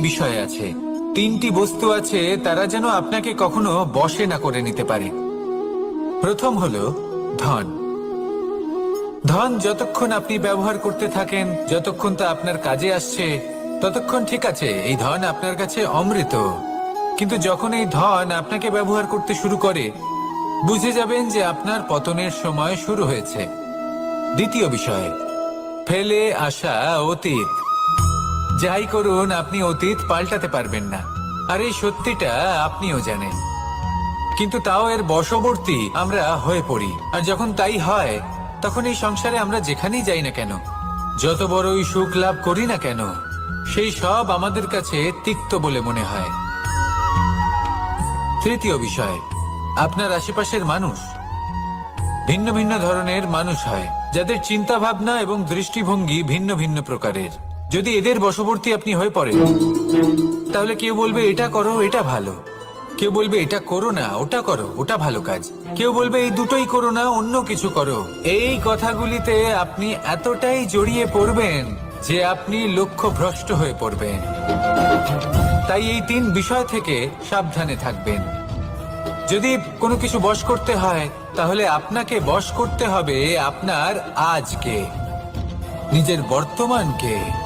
বিষয় আছে। তিনটি বস্তু আছে, তারা যেন আপনাকে কখনো বশে না করে নিতে পারে। প্রথম হলো ধন। ধন যতক্ষণ আপনি ব্যবহার করতে থাকেন, যতক্ষণ তা আপনার কাজে আসছে, ততক্ষণ ঠিক আছে, এই ধন আপনার কাছে অমৃত। কিন্তু যখন এই ধন আপনাকে ব্যবহার করতে শুরু করে, বুঝে যাবেন যে আপনার পতনের সময় শুরু হয়েছে। দ্বিতীয় বিষয়, ফেলে আসা অতীত। যাই করুন, আপনি অতীত পাল্টাতে পারবেন না। আর এই সত্যিটা আপনিও জানেন। কিন্তু তাও এর বশবর্তী আমরা হয়ে পড়ি। আর যখন তাই হয়, তখন এই সংসারে আমরা যেখানেই যাই না কেন, যত বড়ই সুখ লাভ করি না কেন, সেই সব আমাদের কাছে তিক্ত বলে মনে হয়। তৃতীয় বিষয়, আপনার আশেপাশের মানুষ। ভিন্ন ভিন্ন ধরনের মানুষ হয়, যাদের চিন্তা ভাবনা এবং দৃষ্টিভঙ্গি ভিন্ন ভিন্ন প্রকারের। যদি এদের বশবর্তী আপনি হয়ে পড়েন, তাহলে কেউ বলবে, এটা করো, এটা ভালো। কেউ বলবে, এটা করো না, ওটা করো, ওটা ভালো কাজ। কেউ বলবে, এই দুটোই করো না, অন্য কিছু করো। এই কথাগুলিতে আপনি এতটাই জড়িয়ে পড়বেন যে আপনি লক্ষ্য ভ্রষ্ট হয়ে পড়বেন। তাই এই তিন বিষয় থেকে সাবধানে থাকবেন। যদি কোনো কিছু বশ করতে হয়, তাহলে আপনাকে বশ করতে হবে আপনার আজকে, নিজের বর্তমানকে।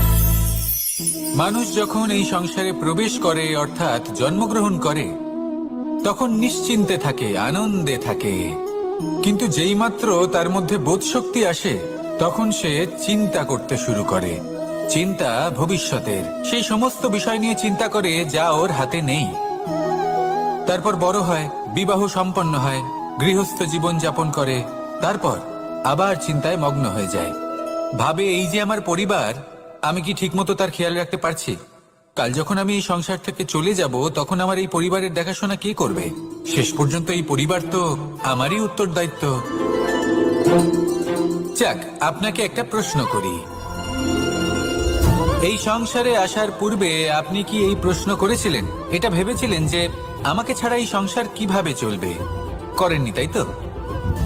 মানুষ যখন এই সংসারে প্রবেশ করে, অর্থাৎ জন্মগ্রহণ করে, তখন নিশ্চিন্তে থাকে, আনন্দে থাকে। কিন্তু যেইমাত্র তার মধ্যে বোধশক্তি আসে, তখন সে চিন্তা করতে শুরু করে। চিন্তা ভবিষ্যতের। সেই সমস্ত বিষয় নিয়ে চিন্তা করে যা ওর হাতে নেই। তারপর বড় হয়, বিবাহ সম্পন্ন হয়, গৃহস্থ জীবন যাপন করে, তারপর আবার চিন্তায় মগ্ন হয়ে যায়। ভাবে, এই যে আমার পরিবার আমি কি ঠিকমতো তার খেয়াল রাখতে পারছি? কাল যখন আমি এই সংসার থেকে চলে যাব, তখন আমার এই পরিবারের দেখাশোনা কে করবে? শেষ পর্যন্ত এই পরিবার তো আমারই উত্তরদায়িত্ব। যাক, আপনাকে একটা প্রশ্ন করি। এই সংসারে আসার পূর্বে আপনি কি এই প্রশ্ন করেছিলেন? এটা ভেবেছিলেন যে আমাকে ছাড়া এই সংসার কীভাবে চলবে? করেননি, তাই তো?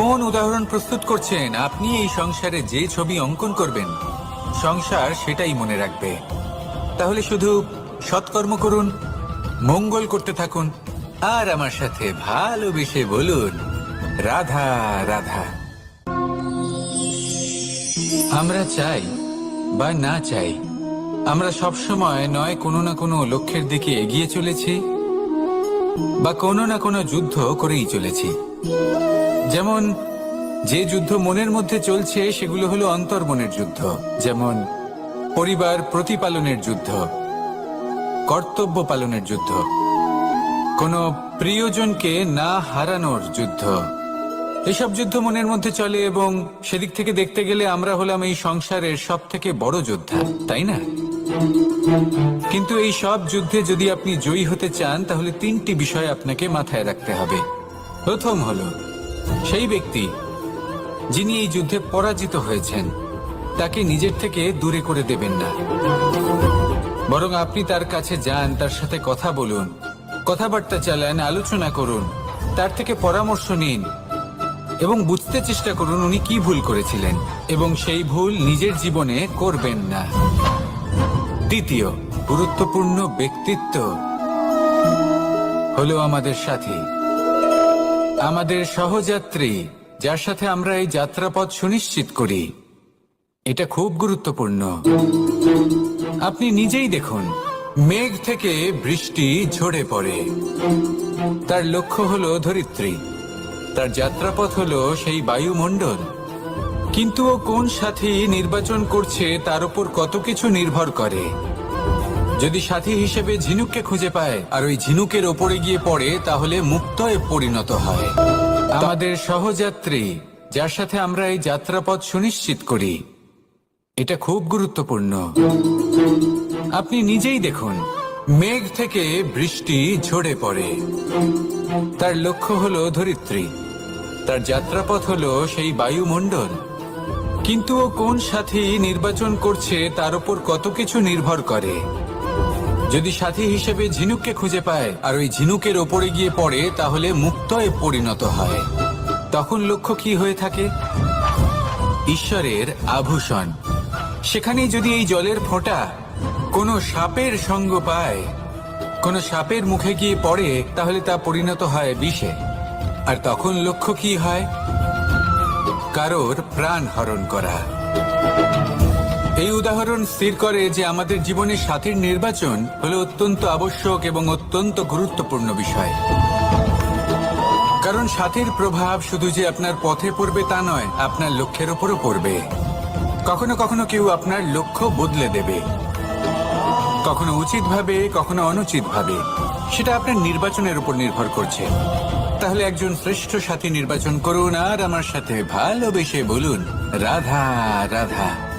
কোন উদাহরণ প্রস্তুত করছেন? আপনি এই সংসারে যে ছবি অঙ্কন করবেন, সংসার সেটাই মনে রাখবে। তাহলে শুধু সৎকর্ম করুন, মঙ্গল করতে থাকুন, আর আমার সাথে ভালোবেসে বলুন, রাধা রাধা। আমরা চাই বা না চাই, আমরা সব সময় নয় কোনো না কোনো লক্ষ্যের দিকে এগিয়ে চলেছি, বা কোনো না কোনো যুদ্ধ করেই চলেছি। যেমন, যে যুদ্ধ মনের মধ্যে চলছে, সেগুলো হলো অন্তর্মনের যুদ্ধ। যেমন, পরিবার প্রতিপালনের যুদ্ধ, কর্তব্য পালনের যুদ্ধ, কোনো প্রিয়জনকে না হারানোর যুদ্ধ। এসব যুদ্ধ মনের মধ্যে চলে এবং সেদিক থেকে দেখতে গেলে আমরা হলাম এই সংসারের সব থেকে বড় যোদ্ধা, তাই না? কিন্তু এই সব যুদ্ধে যদি আপনি জয়ী হতে চান, তাহলে তিনটি বিষয় আপনাকে মাথায় রাখতে হবে। প্রথম হলো সেই ব্যক্তি যিনি এই যুদ্ধে পরাজিত হয়েছেন, তাকে নিজের থেকে দূরে করে দেবেন না। বরং আপনি তার কাছে যান, তার সাথে কথা বলুন, কথাবার্তা চালান, আলোচনা করুন, তার থেকে পরামর্শ নিন এবং বুঝতে চেষ্টা করুন উনি কি ভুল করেছিলেন এবং সেই ভুল নিজের জীবনে করবেন না। দ্বিতীয়, গুরুত্বপূর্ণ ব্যক্তিত্ব হলো আমাদের সাথী। আমাদের সহযাত্রী, যার সাথে আমরা এই যাত্রাপথ সুনিশ্চিত করি। এটা খুব গুরুত্বপূর্ণ। আপনি নিজেই দেখুন, মেঘ থেকে বৃষ্টি ঝরে পড়ে। তার লক্ষ্য হলো ধরিত্রী। তার যাত্রাপথ হলো সেই বায়ুমণ্ডল। কিন্তু ও কোন সাথী নির্বাচন করছে তার উপর কত কিছু নির্ভর করে। যদি সাথী হিসেবে ঝিনুককে খুঁজে পায় আর ওই ঝিনুকের ওপরে গিয়ে পড়ে, তাহলে মুক্তয়ে পরিণত হয়। আমাদের সহযাত্রী, যার সাথে আমরা এই যাত্রাপথ সুনিশ্চিত করি, এটা খুব গুরুত্বপূর্ণ। আপনি নিজেই দেখুন, মেঘ থেকে বৃষ্টি ঝরে পড়ে। তার লক্ষ্য হলো ধরিত্রী। তার যাত্রাপথ হলো সেই বায়ুমণ্ডল। কিন্তু ও কোন সাথী নির্বাচন করছে, তার উপর কত কিছু নির্ভর করে। যদি সাথী হিসেবে ঝিনুককে খুঁজে পায় আর ওই ঝিনুকের ওপরে গিয়ে পড়ে, তাহলে মুক্তয়ে পরিণত হয়। তখন লক্ষ্য কি হয়ে থাকে? ঈশ্বরের আভূষণ। সেখানে যদি এই জলের ফোঁটা কোনো সাপের সঙ্গ পায়, কোনো সাপের মুখে গিয়ে পড়ে, তাহলে তা পরিণত হয় বিষে। আর তখন লক্ষ্য কি হয়? কারোর প্রাণ হরণ করা। এই উদাহরণ স্থির করে যে আমাদের জীবনে সাথীর নির্বাচন হলো অত্যন্ত আবশ্যক এবং অত্যন্ত গুরুত্বপূর্ণ বিষয়। কারণ সাথীর প্রভাব শুধু যে আপনার পথে পড়বে তা নয়, আপনার লক্ষ্যের উপরও পড়বে। কখনো কখনো কেউ আপনার লক্ষ্য বদলে দেবে। কখনো উচিতভাবে, কখনো অনুচিতভাবে। সেটা আপনার নির্বাচনের উপর নির্ভর করছে। তাহলে একজন শ্রেষ্ঠ সাথী নির্বাচন করুন আর আমার সাথে ভালোবেসে বলুন, রাধা রাধা।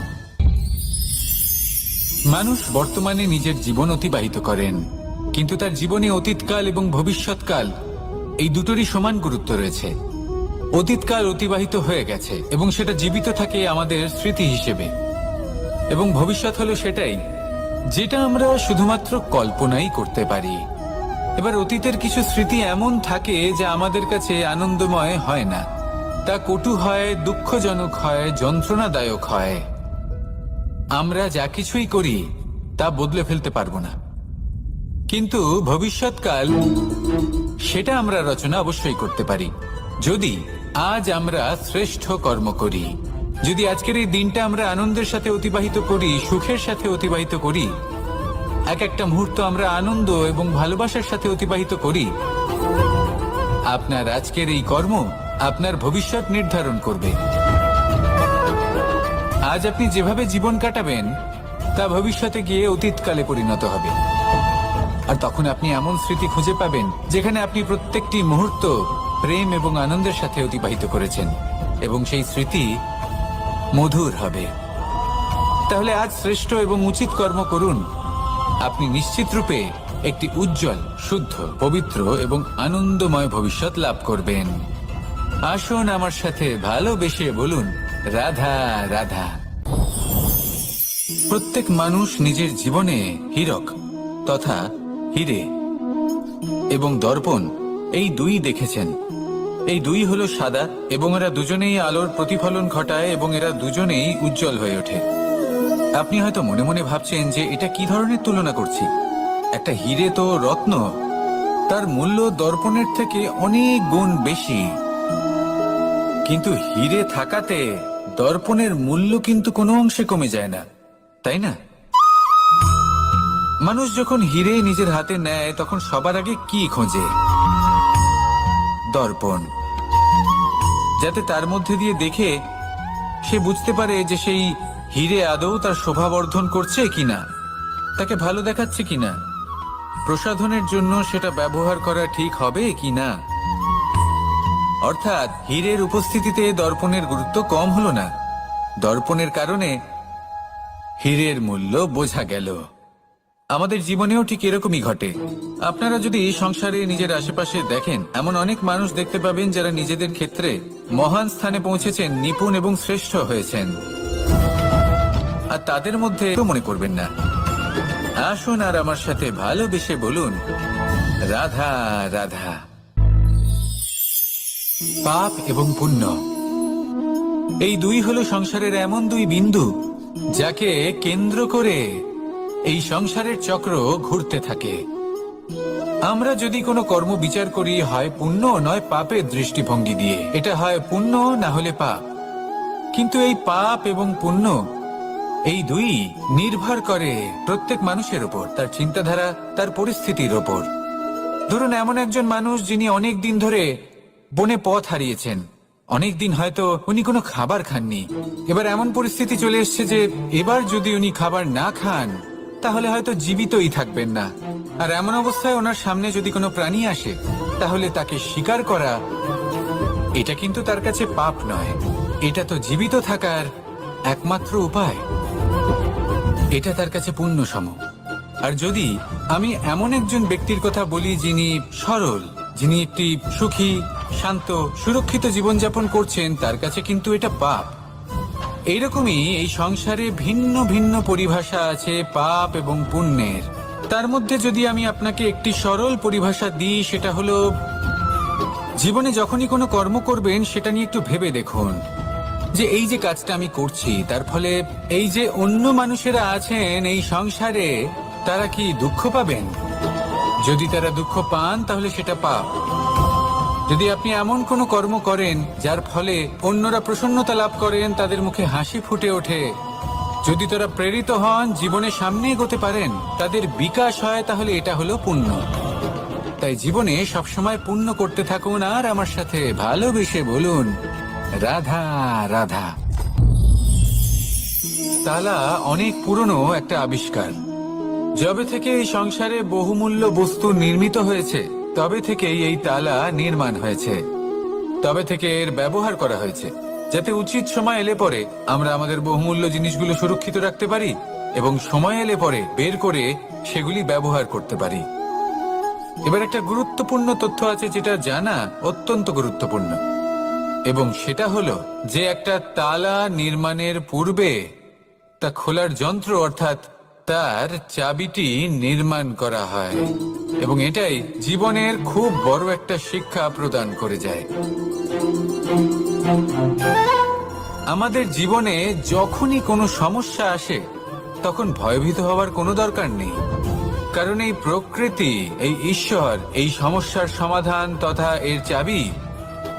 মানুষ বর্তমানে নিজের জীবন অতিবাহিত করেন। কিন্তু তার জীবনে অতীতকাল এবং ভবিষ্যৎকাল এই দুটোরই সমান গুরুত্ব রয়েছে। অতীতকাল অতিবাহিত হয়ে গেছে এবং সেটা জীবিত থাকে আমাদের স্মৃতি হিসেবে। এবং ভবিষ্যৎ হলো সেটাই, যেটা আমরা শুধুমাত্র কল্পনাই করতে পারি। এবার অতীতের কিছু স্মৃতি এমন থাকে যা আমাদের কাছে আনন্দময় হয় না। তা কটু হয়, দুঃখজনক হয়, যন্ত্রণাদায়ক হয়। আমরা যা কিছুই করি, তা বদলে ফেলতে পারব না। কিন্তু ভবিষ্যৎকাল, সেটা আমরা রচনা অবশ্যই করতে পারি। যদি আজ আমরা শ্রেষ্ঠ কর্ম করি, যদি আজকের এই দিনটা আমরা আনন্দের সাথে অতিবাহিত করি, সুখের সাথে অতিবাহিত করি, এক একটা মুহূর্ত আমরা আনন্দ এবং ভালোবাসার সাথে অতিবাহিত করি, আপনার আজকের এই কর্ম আপনার ভবিষ্যৎ নির্ধারণ করবে। আজ আপনি যেভাবে জীবন কাটাবেন, তা ভবিষ্যতে গিয়ে অতীতকালে পরিণত হবে। আর তখন আপনি এমন স্মৃতি খুঁজে পাবেন, যেখানে আপনি প্রত্যেকটি মুহূর্ত প্রেম এবং আনন্দের সাথে অতিবাহিত করেছেন, এবং সেই স্মৃতি মধুর হবে। তাহলে আজ শ্রেষ্ঠ এবং উচিত কর্ম করুন। আপনি নিশ্চিত রূপে একটি উজ্জ্বল, শুদ্ধ, পবিত্র এবং আনন্দময় ভবিষ্যৎ লাভ করবেন। আসুন আমার সাথে ভালোবেসে বলুন রাধা রাধা। প্রত্যেক মানুষ নিজের জীবনে হীরক তথা হিরে এবং দর্পণ এই দুই দেখেছেন। এই দুই হলো সাদা এবং এরা দুজনেই আলোর প্রতিফলন ঘটায় এবং এরা দুজনেই উজ্জ্বল হয়ে ওঠে। আপনি হয়তো মনে মনে ভাবছেন যে এটা কি ধরনের তুলনা করছি? একটা হিরে তো রত্ন, তার মূল্য দর্পণের থেকে অনেক গুণ বেশি। কিন্তু হিরে থাকাতে দর্পণের মূল্য কিন্তু কোনো অংশে কমে যায় না, তাই না? মানুষ যখন হিরে নিজের হাতে নেয়, তখন সবার আগে কি খোঁজে? দর্পণ। যাতে তার মধ্যে দিয়ে দেখে সে বুঝতে পারে যে সেই হিরে আদৌ তার শোভাবর্ধন করছে কিনা তাকে ভালো দেখাচ্ছে কিনা প্রসাধনের জন্য সেটা ব্যবহার করা ঠিক হবে কিনা অর্থাৎ হীরের উপস্থিতিতে দর্পণের গুরুত্ব কম হলো না। দর্পণের কারণে হীরের মূল্য বোঝা গেল। আমাদের জীবনেও ঠিক এরকমই ঘটে। আপনারা যদি এই সংসারে নিজের আশেপাশে দেখেন, এমন অনেক মানুষ দেখতে পাবেন যারা নিজেদের ক্ষেত্রে মহান স্থানে পৌঁছেছেন, নিপুণ এবং শ্রেষ্ঠ হয়েছেন। আর তাদের মধ্যে মনে করবেন না। আসুন আর আমার সাথে ভালোবেসে বলুন, রাধা রাধা। পাপ এবং পুণ্য। এই দুই হলো সংসারের এমন দুই বিন্দু যাকে কেন্দ্র করে এই সংসারের চক্র ঘুরতে থাকে। আমরা যদি কোনো কর্ম বিচার করি, হয় পুণ্য, নয় পাপের দৃষ্টিভঙ্গি দিয়ে। এটা হয় পুণ্য, না হলে পাপ। কিন্তু এই পাপ এবং পুণ্য এই দুই নির্ভর করে প্রত্যেক মানুষের ওপর তার চিন্তাধারা, তার পরিস্থিতির ওপর ধরুন, এমন একজন মানুষ যিনি অনেক দিন ধরে বনে পথ হারিয়েছেন। অনেক দিন হয়তো উনি কোনো খাবার খাননি। এবার এমন পরিস্থিতি চলে এসছে যে এবার যদি উনি খাবার না খান, তাহলে হয়তো জীবিতই থাকবেন না। আর এমন অবস্থায় ওনার সামনে যদি কোনো প্রাণী আসে, তাহলে তাকে শিকার করা, এটা কিন্তু তার কাছে পাপ নয়। এটা তো জীবিত থাকার একমাত্র উপায়। এটা তার কাছে পুণ্য সম আর যদি আমি এমন একজন ব্যক্তির কথা বলি যিনি সরল, যিনি একটি সুখী শান্ত, সুরক্ষিত জীবনযাপন করছেন, তার কাছে কিন্তু এটা পাপ। এইরকমই এই সংসারে ভিন্ন ভিন্ন পরিভাষা আছে পাপ এবং পুণ্যের। তার মধ্যে যদি আমি আপনাকে একটি সরল পরিভাষা দিই, সেটা হলো, জীবনে যখনই কোনো কর্ম করবেন, সেটা নিয়ে একটু ভেবে দেখুন। যে এই যে কাজটা আমি করছি, তার ফলে এই যে অন্য মানুষেরা আছেন, এই সংসারে তারা কি দুঃখ পাবেন? যদি তারা দুঃখ পান, তাহলে সেটা পাপ। যদি আপনি এমন কোনো কর্ম করেন, যার ফলে অন্যরা প্রসন্নতা লাভ করেন, তাদের মুখে হাসি ফুটে ওঠে। যদি তারা প্রেরিত হন, জীবনে সামনে এগোতে পারেন, তাদের বিকাশ হয়, তাহলে এটা হলো পুণ্য। তাই জীবনে সবসময় পুণ্য করতে থাকুন, আর আমার সাথে ভালোবেসে বলুন, রাধা রাধা। তালা অনেক পুরনো একটা আবিষ্কার। যবে থেকে এই সংসারে বহুমূল্য বস্তু নির্মিত হয়েছে তবে থেকেই এই তালা নির্মাণ হয়েছে। তবে থেকে এর ব্যবহার করা হয়েছে, যাতে উচিত সময় এলে পরে আমরা আমাদের বহুমূল্য জিনিসগুলো সুরক্ষিত রাখতে পারি এবং সময় এলে পরে বের করে সেগুলি ব্যবহার করতে পারি। এবার একটা গুরুত্বপূর্ণ তথ্য আছে যেটা জানা অত্যন্ত গুরুত্বপূর্ণ। এবং সেটা হলো যে একটা তালা নির্মাণের পূর্বে তা খোলার যন্ত্র অর্থাৎ তার চাবিটি নির্মাণ করা হয় এবং এটাই জীবনের খুব বড় একটা শিক্ষা প্রদান করে যায়। আমাদের জীবনে যখনই কোনো সমস্যা আসে, তখন ভয়ভীত হওয়ার কোনো দরকার নেই। কারণ এই প্রকৃতি, এই ঈশ্বর, এই সমস্যার সমাধান তথা এর চাবি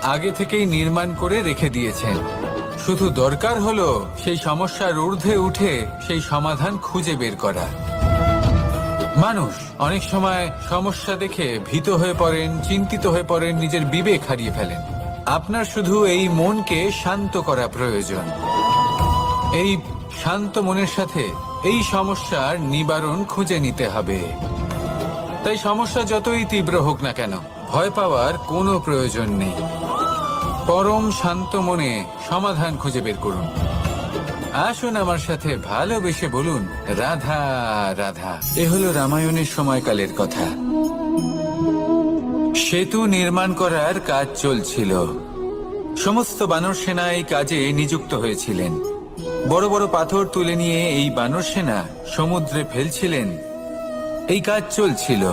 আগে থেকেই নির্মাণ করে রেখে দিয়েছেন। শুধু দরকার হলো সেই সমস্যার ঊর্ধ্বে উঠে সেই সমাধান খুঁজে বের করা। মানুষ অনেক সময় সমস্যা দেখে ভীত হয়ে পড়েন, চিন্তিত হয়ে পড়েন, নিজের বিবেক হারিয়ে ফেলেন। আপনার শুধু এই মনকে শান্ত করা প্রয়োজন। এই শান্ত মনের সাথে এই সমস্যার নিবারণ খুঁজে নিতে হবে। তাই সমস্যা যতই তীব্র হোক না কেন, ভয় পাওয়ার কোনো প্রয়োজন নেই। পরম শান্ত মনে সমাধান খুঁজে বের করুন। আসুন আমার সাথে ভালোবেসে বলুন, রাধা রাধা। এ হলো রামায়ণের সময়কালের কথা। সেতু নির্মাণ করার কাজ চলছিল। সমস্ত বানর সেনা এই কাজে নিযুক্ত হয়েছিলেন। বড় বড় পাথর তুলে নিয়ে এই বানর সেনা সমুদ্রে ফেলছিলেন। এই কাজ চলছিল।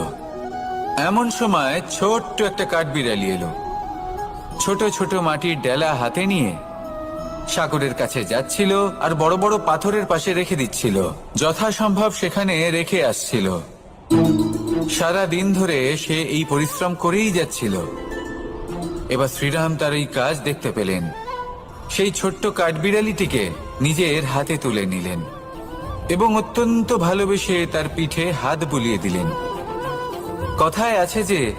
এমন সময় ছোট্ট একটা কাঠবিড়ালি এলো। ছোট ছোট মাটির ডেলা হাতে নিয়ে সাগরের কাছে যাচ্ছিল আর বড় বড় পাথরের পাশে রেখে দিচ্ছিল। যথাসম্ভব সেখানে রেখে আসছিল। সারা দিন ধরে সে এই পরিশ্রম করেই যাচ্ছিল। এবার শ্রীরাম তার এই কাজ দেখতে পেলেন। সেই ছোট্ট কাঠবিড়ালিটিকে নিজের হাতে তুলে নিলেন এবং অত্যন্ত ভালোবেসে তার পিঠে হাত বুলিয়ে দিলেন। কথায় আছে যে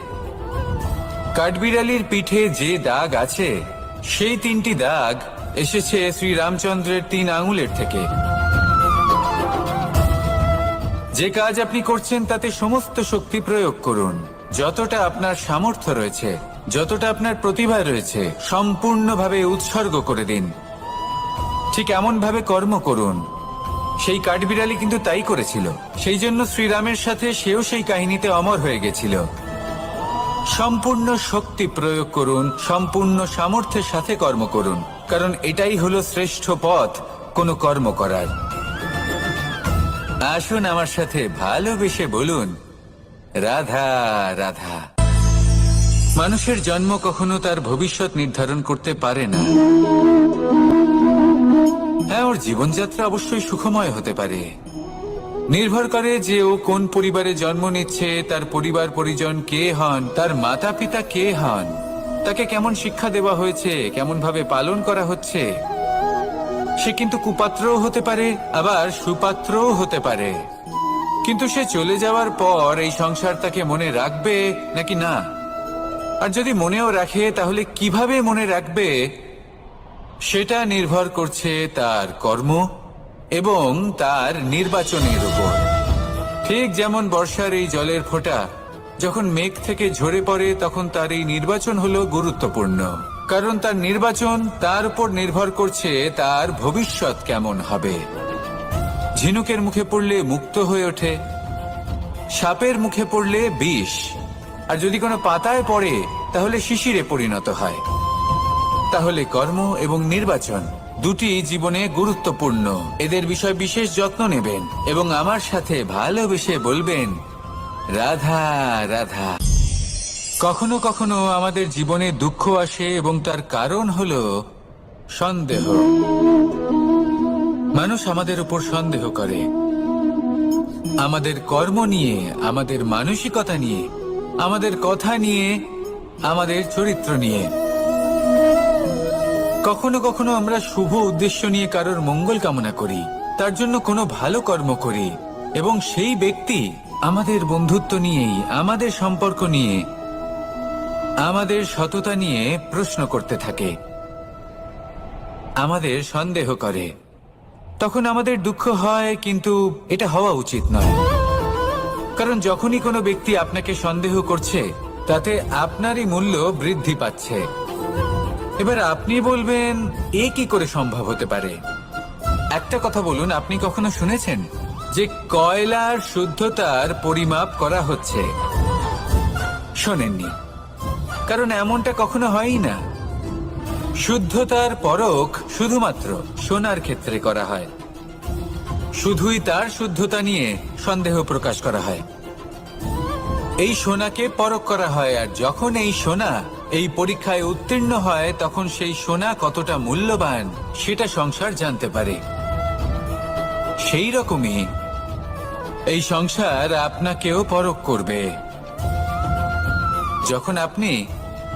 কাঠবিড়ালির পিঠে যে দাগ আছে, সেই তিনটি দাগ এসেছে শ্রী রামচন্দ্রের তিন আঙুলের থেকে। যে কাজ আপনি করছেন, তাতে সমস্ত শক্তি প্রয়োগ করুন। যতটা আপনার সামর্থ্য রয়েছে, যতটা আপনার প্রতিভা রয়েছে, সম্পূর্ণভাবে উৎসর্গ করে দিন। ঠিক এমন ভাবে কর্ম করুন। সেই কাঠবিড়ালি কিন্তু তাই করেছিল। সেই জন্য শ্রীরামের সাথে সেও সেই কাহিনীতে অমর হয়ে গেছিল। সম্পূর্ণ শক্তি প্রয়োগ করুন, সম্পূর্ণ সামর্থ্যের সাথে কর্ম করুন। কারণ এটাই হলো শ্রেষ্ঠ পথ, কোনো কর্ম করার। আসুন আমার সাথে ভালোবেসে বলুন, রাধা রাধা। মানুষের জন্ম কখনো তার ভবিষ্যৎ নির্ধারণ করতে পারে না। হ্যাঁ ওর জীবনযাত্রা অবশ্যই সুখময় হতে পারে। নির্ভর করে যে ও কোন পরিবারে জন্ম নিচ্ছে, তার পরিবার পরিজন কে হন, তার মাতা পিতা কে হন, তাকে কেমন শিক্ষা দেওয়া হয়েছে, কেমন ভাবে পালন করা হচ্ছে, সে কিন্তু কুপাত্রও হতে পারে, আবার সুপাত্রও হতে পারে। কিন্তু সে চলে যাওয়ার পর এই সংসার তাকে মনে রাখবে নাকি না? আর যদি মনেও রাখে, তাহলে কীভাবে মনে রাখবে? সেটা নির্ভর করছে তার কর্ম এবং তার নির্বাচনের ঠিক যেমন বর্ষার এই জলের ফোঁটা, যখন মেঘ থেকে ঝরে পড়ে তখন তার এই নির্বাচন হলো গুরুত্বপূর্ণ। কারণ তার নির্বাচন তার উপর নির্ভর করছে তার ভবিষ্যৎ কেমন হবে। ঝিনুকের মুখে পড়লে মুক্ত হয়ে ওঠে, সাপের মুখে পড়লে বিষ, আর যদি কোনো পাতায় পড়ে তাহলে শিশিরে পরিণত হয়। তাহলে কর্ম এবং নির্বাচন দুটি জীবনে গুরুত্বপূর্ণ। এদের বিষয় বিশেষ যত্ন নেবেন এবং আমার সাথে ভালোবেসে বলবেন, রাধা রাধা। কখনো কখনো আমাদের জীবনে দুঃখ আসে এবং তার কারণ হল সন্দেহ। মানুষ আমাদের উপর সন্দেহ করে। আমাদের কর্ম নিয়ে, আমাদের মানসিকতা নিয়ে, আমাদের কথা নিয়ে, আমাদের চরিত্র নিয়ে। কখনো কখনো আমরা শুভ উদ্দেশ্য নিয়ে কারোর মঙ্গল কামনা করি, তার জন্য কোনো ভালো কর্ম করি, এবং সেই ব্যক্তি আমাদের বন্ধুত্ব নিয়েই আমাদের সম্পর্ক নিয়ে, আমাদের সততা নিয়ে প্রশ্ন করতে থাকে, আমাদের সন্দেহ করে। তখন আমাদের দুঃখ হয়, কিন্তু এটা হওয়া উচিত নয়। কারণ যখনই কোনো ব্যক্তি আপনাকে সন্দেহ করছে, তাতে আপনারই মূল্য বৃদ্ধি পাচ্ছে। এবার আপনি বলবেন, এ কি করে সম্ভব হতে পারে? একটা কথা বলুন, আপনি কখনো শুনেছেন যে কয়লার শুদ্ধতার পরিমাপ করা হচ্ছে? শোনেননি। কারণ এমনটা কখনো হয়ই না। শুদ্ধতার পরখ শুধুমাত্র সোনার ক্ষেত্রে করা হয়। শুধুই তার শুদ্ধতা নিয়ে সন্দেহ প্রকাশ করা হয়। এই সোনাকে পরখ করা হয়, আর যখন এই সোনা এই পরীক্ষায় উত্তীর্ণ হয়, তখন সেই সোনা কতটা মূল্যবান, সেটা সংসার জানতে পারে। সেই রকমই এই সংসার আপনাকেও পরখ করবে। যখন আপনি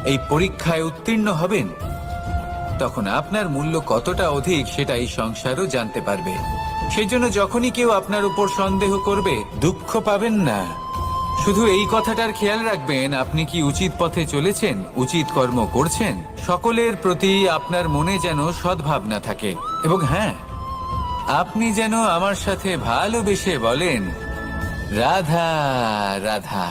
এই পরীক্ষায় উত্তীর্ণ হবেন, তখন আপনার মূল্য কতটা অধিক, সেটা এই সংসারও জানতে পারবে। সেই জন্য যখনই কেউ আপনার উপর সন্দেহ করবে, দুঃখ পাবেন না। শুধু এই কথাটার খেয়াল রাখবেন, আপনি কি উচিত পথে চলেছেন? উচিত কর্ম করছেন? সকলের প্রতি আপনার মনে যেন সদ্ভাবনা থাকে। এবং হ্যাঁ আপনি যেন আমার সাথে ভালোবেসে বলেন, রাধা রাধা।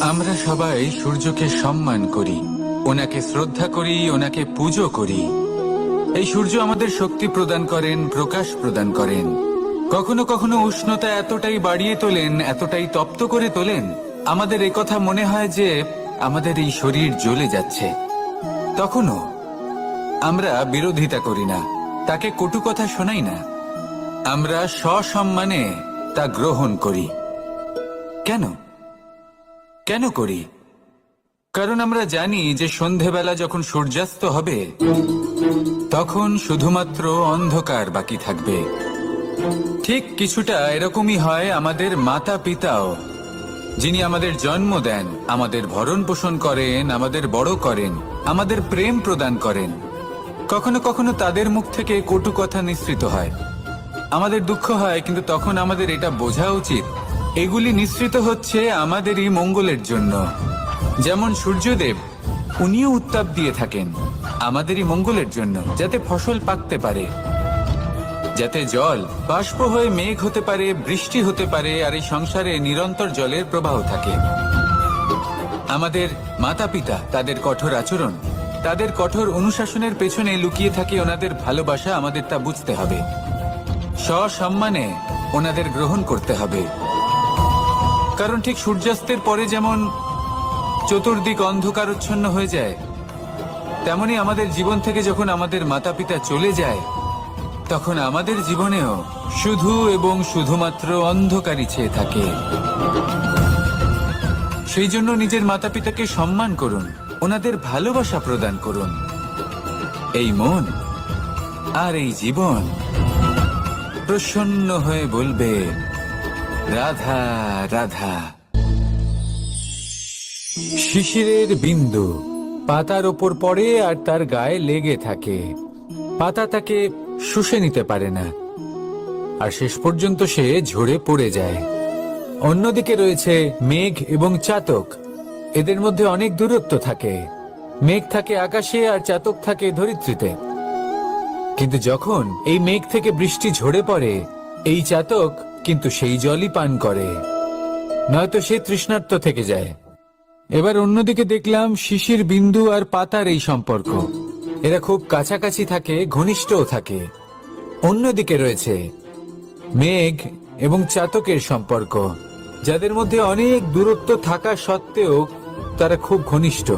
আমরা সবাই সূর্যকে সম্মান করি, ওনাকে শ্রদ্ধা করি, ওনাকে পুজো করি। এই সূর্য আমাদের শক্তি প্রদান করেন, প্রকাশ প্রদান করেন। কখনো কখনো উষ্ণতা এতটাই বাড়িয়ে তোলেন, এতটাই তপ্ত করে তোলেন, আমাদের কথা মনে হয় যে আমাদের এই শরীর জ্বলে যাচ্ছে। তখনও আমরা বিরোধিতা করি না, তাকে কটু কথা শোনাই না। আমরা সসম্মানে তা গ্রহণ করি। কেন? কেন করি? কারণ আমরা জানি যে সন্ধেবেলা যখন সূর্যাস্ত হবে, তখন শুধুমাত্র অন্ধকার বাকি থাকবে। ঠিক কিছুটা এরকমই হয় আমাদের মাতা পিতাও যিনি আমাদের জন্ম দেন, আমাদের ভরণ পোষণ করেন, আমাদের বড় করেন, আমাদের প্রেম প্রদান করেন। কখনো কখনো তাদের মুখ থেকে কটু কথা নিঃসৃত হয়। আমাদের দুঃখ হয়, কিন্তু তখন আমাদের এটা বোঝা উচিত। এগুলি নিঃসৃত হচ্ছে আমাদেরই মঙ্গলের জন্য। যেমন সূর্যদেব, উনিও উত্তাপ দিয়ে থাকেন, আমাদেরই মঙ্গলের জন্য, যাতে ফসল পাকতে পারে। যাতে জল বাষ্প হয়ে মেঘ হতে পারে, বৃষ্টি হতে পারে, আর এই সংসারে নিরন্তর জলের প্রবাহ থাকে। আমাদের মাতা পিতা তাদের কঠোর আচরণ, তাদের কঠোর অনুশাসনের পেছনে লুকিয়ে থাকে ওনাদের ভালোবাসা, আমাদের তা বুঝতে হবে। সসম্মানে ওনাদের গ্রহণ করতে হবে। কারণ ঠিক সূর্যাস্তের পরে যেমন চতুর্দিক অন্ধকারচ্ছন্ন হয়ে যায়, তেমনি আমাদের জীবন থেকে যখন আমাদের মাতা পিতা চলে যায় তখন আমাদের জীবনেও শুধু এবং শুধুমাত্র অন্ধকারই চেয়ে থাকে। সেই জন্য নিজের মাতা পিতাকে সম্মান করুন, ওনাদের ভালোবাসা প্রদান করুন। এই মন আর এই জীবন প্রসন্ন হয়ে বলবে, রাধা রাধা। শিশিরের বিন্দু পাতার ওপর পড়ে আর তার গায়ে লেগে থাকে। পাতা তাকে শুষে নিতে পারে না। আর শেষ পর্যন্ত সে ঝরে পড়ে যায়। অন্যদিকে রয়েছে মেঘ এবং চাতক। এদের মধ্যে অনেক দূরত্ব থাকে। মেঘ থাকে আকাশে আর চাতক থাকে ধরিত্রীতে। কিন্তু যখন এই মেঘ থেকে বৃষ্টি ঝরে পড়ে, এই চাতক কিন্তু সেই জলই পান করে। নয়তো সে তৃষ্ণার্ত থেকে যায়। এবার অন্যদিকে দেখলাম শিশির বিন্দু আর পাতার এই সম্পর্ক। এরা খুব কাছাকাছি থাকে, ঘনিষ্ঠও থাকে। অন্যদিকে রয়েছে মেঘ এবং চাতকের সম্পর্ক, যাদের মধ্যে অনেক দূরত্ব থাকা সত্ত্বেও তারা খুব ঘনিষ্ঠ,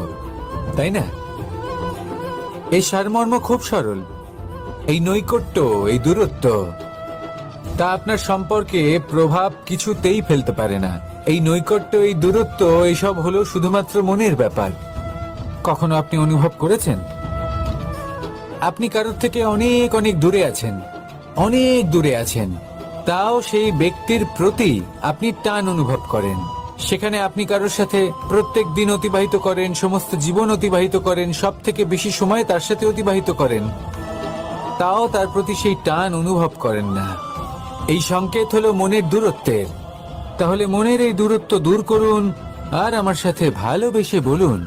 তাই না? এই সারমর্ম খুব সরল। এই নৈকট্য, এই দূরত্ব, তা আপনার সম্পর্কে প্রভাব কিছুতেই ফেলতে পারে না। এই নৈকট্য, এই দূরত্ব, এসব হলো শুধুমাত্র মনের ব্যাপার। কখনো আপনি অনুভব করেছেন? আপনি কারোর থেকে অনেক অনেক দূরে আছেন, অনেক দূরে আছেন। তাও সেই ব্যক্তির প্রতি আপনি টান অনুভব করেন। সেখানে আপনি কারোর সাথে প্রত্যেক দিন অতিবাহিত করেন, সমস্ত জীবন অতিবাহিত করেন সব থেকে বেশি সময় তার সাথে অতিবাহিত করেন। তাও তার প্রতি সেই টান অনুভব করেন না। এই সংকেত হলো মনের দূরত্বের। তাহলে মনের এই দূরত্ব দূর করুন আর আমার সাথে ভালোবেসে বলুন,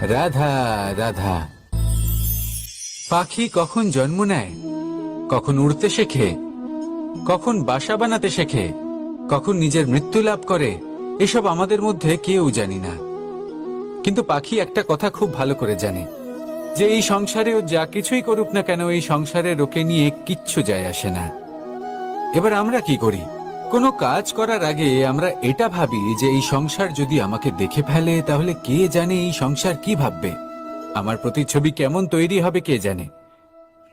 রাধা রাধা। পাখি কখন জন্ম নেয়? কখন উড়তে শেখে? কখন বাসা বানাতে শেখে? কখন নিজের মৃত্যু লাভ করে? এসব আমাদের মধ্যে কেউ জানি না। কিন্তু পাখি একটা কথা খুব ভালো করে জানে, যে এই সংসারে ও যা কিছুই করুক না কেন এই সংসারে ওকে নিয়ে কিচ্ছু যায় আসে না। এবার আমরা কি করি? কোনো কাজ করার আগে আমরা এটা ভাবি যে এই সংসার যদি আমাকে দেখে ফেলে, তাহলে কে জানে এই সংসার কি ভাববে? আমার প্রতিচ্ছবি কেমন তৈরি হবে কে জানে?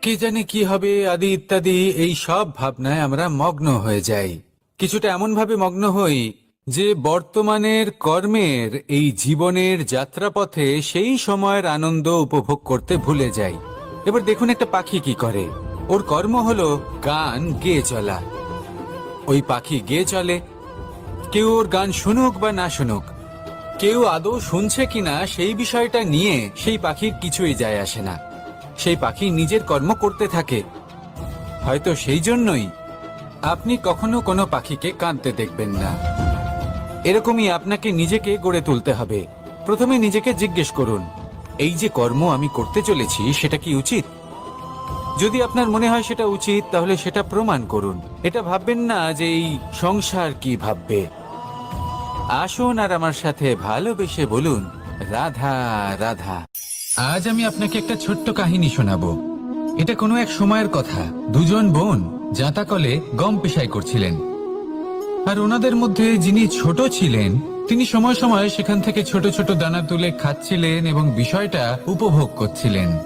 কে জানে কি হবে, আদি ইত্যাদি, এই সব ভাবনায় আমরা মগ্ন হয়ে যাই। কিছুটা এমন ভাবে মগ্ন হই যে বর্তমানের কর্মের, এই জীবনের যাত্রাপথে সেই সময়ের আনন্দ উপভোগ করতে ভুলে যাই। এবার দেখুন একটা পাখি কি করে। ওর কর্ম হলো গান গেয়ে চলা। ওই পাখি গেয়ে চলে। কেউ ওর গান শুনুক বা না শুনুক কেউ আদৌ শুনছে কিনা সেই বিষয়টা নিয়ে সেই পাখির কিছুই যায় আসে না। সেই পাখি নিজের কর্ম করতে থাকে। হয়তো সেই জন্যই আপনি কখনো কোনো পাখিকে কাঁদতে দেখবেন না। এরকমই আপনাকে নিজেকে গড়ে তুলতে হবে। প্রথমে নিজেকে জিজ্ঞেস করুন, এই যে কর্ম আমি করতে চলেছি, সেটা কি উচিত? যদি আপনার মনে হয় সেটা উচিত, তাহলে সেটা প্রমাণ করুন। এটা ভাববেন না যে এই সংসার কি ভাববে। আসুন আর আমার সাথে ভালোবেসে বলুন, রাধা রাধা। আজ আমি আপনাকে একটা ছোট্ট কাহিনী শোনাবো। এটা কোনো এক সময়ের কথা। দুজন বোন জাঁতাকলে গম পেশাই করছিলেন। আর ওনাদের মধ্যে যিনি ছোট ছিলেন, তিনি সময় সময় সেখান থেকে ছোট ছোট দানা তুলে খাচ্ছিলেন এবং বিষয়টা উপভোগ করছিলেন।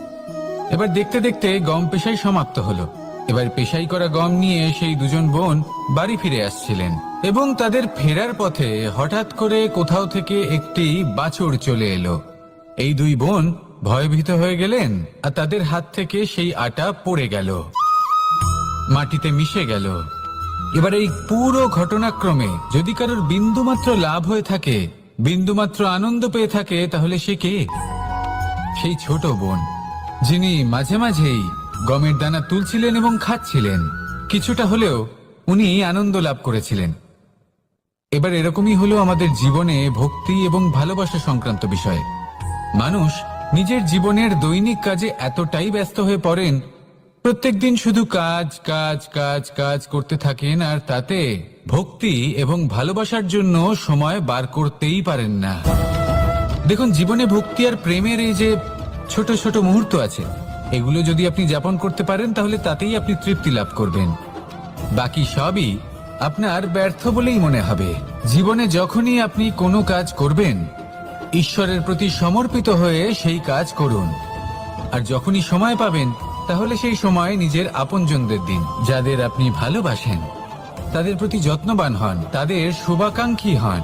এবার দেখতে দেখতে গম পেশাই সমাপ্ত হলো। এবার পেশাই করা গম নিয়ে সেই দুজন বোন বাড়ি ফিরে আসছিলেন। এবং তাদের ফেরার পথে হঠাৎ করে কোথাও থেকে একটি বাছুর চলে এলো। এই দুই বোন ভয়ভীত হয়ে গেলেন আর তাদের হাত থেকে সেই আটা পড়ে গেল। মাটিতে মিশে গেল। এবার এই পুরো ঘটনাক্রমে যদি কারোর বিন্দুমাত্র লাভ হয়ে থাকে, বিন্দুমাত্র আনন্দ পেয়ে থাকে, তাহলে সে কে? সেই ছোট বোন, যিনি মাঝে মাঝেই গমের দানা তুলছিলেন এবং খাচ্ছিলেন। কিছুটা হলেও উনি আনন্দ লাভ করেছিলেন। এবার এরকমই হলো আমাদের জীবনে ভক্তি এবং ভালোবাসা সংক্রান্ত বিষয়। মানুষ নিজের জীবনের দৈনিক কাজে এতটাই ব্যস্ত হয়ে পড়েন প্রত্যেকদিন শুধু কাজ কাজ কাজ কাজ করতে থাকেন আর তাতে ভক্তি এবং ভালোবাসার জন্য সময় বার করতেই পারেন না। দেখুন, জীবনে ভক্তি আর প্রেমের এই যে ছোট ছোট মুহূর্ত আছে, এগুলো যদি আপনি যাপন করতে পারেন তাহলে তাতেই আপনি তৃপ্তি লাভ করবেন। বাকি সবই আপনার ব্যর্থ বলেই মনে হবে। জীবনে যখনই আপনি কোনো কাজ করবেন, ঈশ্বরের প্রতি সমর্পিত হয়ে সেই কাজ করুন। আর যখনই সময় পাবেন, তাহলে সেই সময় নিজের আপনজনদের দিন, যাদের আপনি ভালোবাসেন। তাদের প্রতি যত্নবান হন, তাদের শুভাকাঙ্ক্ষী হন।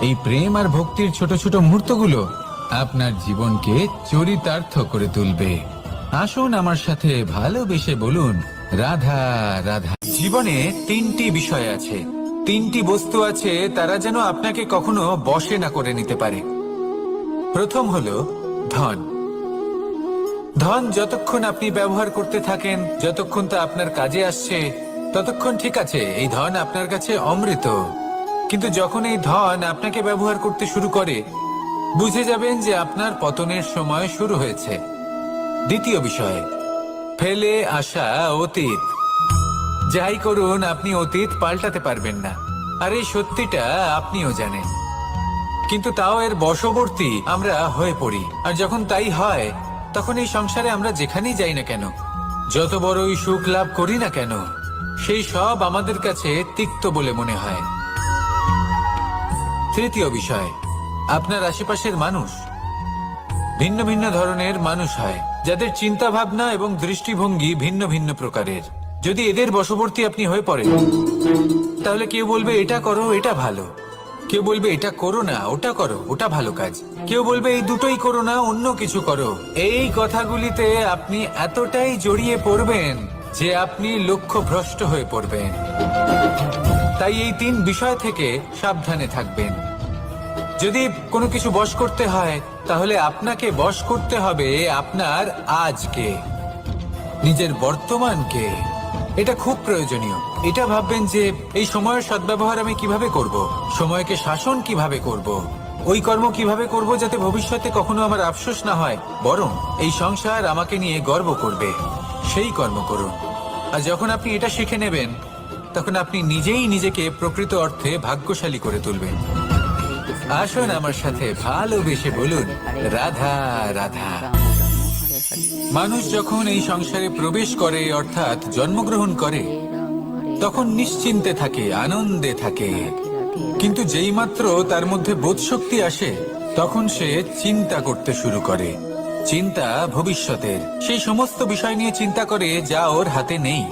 এই প্রেম আর ভক্তির ছোট ছোট মুহূর্তগুলো আপনার জীবনকে চরিতার্থ করে তুলবে। আসুন আমার সাথে ভালোবেসে বলুন রাধা রাধা। জীবনে তিনটি বিষয় আছে। তিনটি বস্তু আছে, তারা যেন আপনাকে কখনো বসে না করে নিতে পারে। প্রথম হলো ধন। ধন যতক্ষণ আপনি ব্যবহার করতে থাকেন, যতক্ষণ তা আপনার কাজে আসছে, ততক্ষণ ঠিক আছে, এই ধন আপনার কাছে অমৃত। কিন্তু যখন এই ধন আপনাকে ব্যবহার করতে শুরু করে, বুঝে যাবেন যে আপনার পতনের সময় শুরু হয়েছে। দ্বিতীয় বিষয় ফেলে আসা অতীত। যাই করুন, আপনি অতীত পাল্টাতে পারবেন না। আর এই সত্যিটা আপনিও জানেন। কিন্তু তাও এর বশবর্তী আমরা হয়ে পড়ি। আর যখন তাই হয়, তখন এই সংসারে আমরা যেখানেই যাই না কেন, যত বড়ই সুখ লাভ করি না কেন, সেই সব আমাদের কাছে তিক্ত বলে মনে হয়। তৃতীয় বিষয়, আপনার আশেপাশের মানুষ ভিন্ন ভিন্ন ধরনের মানুষ হয়। যাদের চিন্তা ভাবনা এবং দৃষ্টিভঙ্গি ভিন্ন ভিন্ন প্রকারের। যদি এদের বশবর্তী আপনি হয়ে পড়েন, তাহলে কেউ বলবে, এটা করো, এটা ভালো। কেউ বলবে, এটা করো না, ওটা করো, ওটা ভালো কাজ। কেউ বলবে, এই দুটোই করো না, অন্য কিছু করো। এই কথাগুলিতে আপনি এতটাই জড়িয়ে পড়বেন যে আপনি লক্ষ্য ভ্রষ্ট হয়ে পড়বেন। তাই এই তিন বিষয় থেকে সাবধানে থাকবেন। যদি কোনো কিছু বশ করতে হয়, তাহলে আপনাকে বশ করতে হবে আপনার আজকে, নিজের বর্তমানকে। এটা খুব প্রয়োজনীয়। এটা ভাববেন যে, এই সময়ের সদ্ব্যবহার আমি কীভাবে করব? সময়কে শাসন কীভাবে করব? ওই কর্ম কীভাবে করব যাতে ভবিষ্যতে কখনো আমার আফসোস না হয়? বরং এই সংসার আমাকে নিয়ে গর্ব করবে। সেই কর্ম করুন। আর যখন আপনি এটা শিখে নেবেন, তখন আপনি নিজেই নিজেকে প্রকৃত অর্থে ভাগ্যশালী করে তুলবেন। আসুন আমার সাথে ভালোবেসে বলুন, রাধা রাধা। মানুষ যখন এই সংসারে প্রবেশ করে, অর্থাৎ জন্মগ্রহণ করে, তখন নিশ্চিন্তে থাকে, আনন্দে থাকে। কিন্তু যেই মাত্র তার মধ্যে বোধশক্তি আসে, তখন সে চিন্তা করতে শুরু করে। চিন্তা ভবিষ্যতের। সেই সমস্ত বিষয় নিয়ে চিন্তা করে যা ওর হাতে নেই।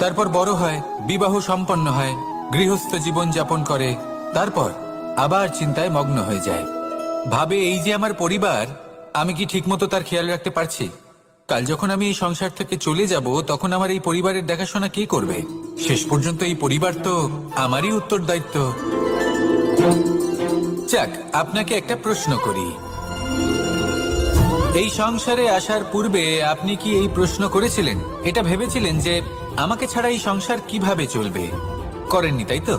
তারপর বড় হয়, বিবাহ সম্পন্ন হয়, গৃহস্থ জীবন যাপন করে। তারপর আবার চিন্তায় মগ্ন হয়ে যায়। ভাবে এই যে আমার পরিবার, আমি কি ঠিকমতো তার খেয়াল রাখতে পারছি? কাল যখন আমি এই সংসার থেকে চলে যাব, তখন আমার এই পরিবারের দেখাশোনা কে করবে? শেষ পর্যন্ত এই পরিবার তো আমারই উত্তর দায়িত্ব যাক, আপনাকে একটা প্রশ্ন করি। এই সংসারে আসার পূর্বে আপনি কি এই প্রশ্ন করেছিলেন? এটা ভেবেছিলেন যে আমাকে ছাড়া এই সংসার কীভাবে চলবে? করেননি, তাই তো?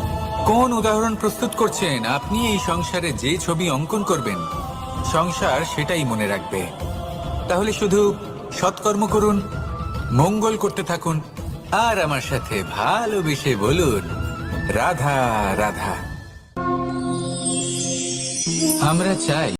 কোন উদাহরণ প্রস্তুত করছেন? আপনি এই সংসারে যে ছবি অঙ্কন করবেন, সংসার সেটাই মনে রাখবে। তাহলে শুধু সৎকর্ম করুন, মঙ্গল করতে থাকুন, আর আমার সাথে ভালোবেসে বলুন, রাধা রাধা। আমরা চাই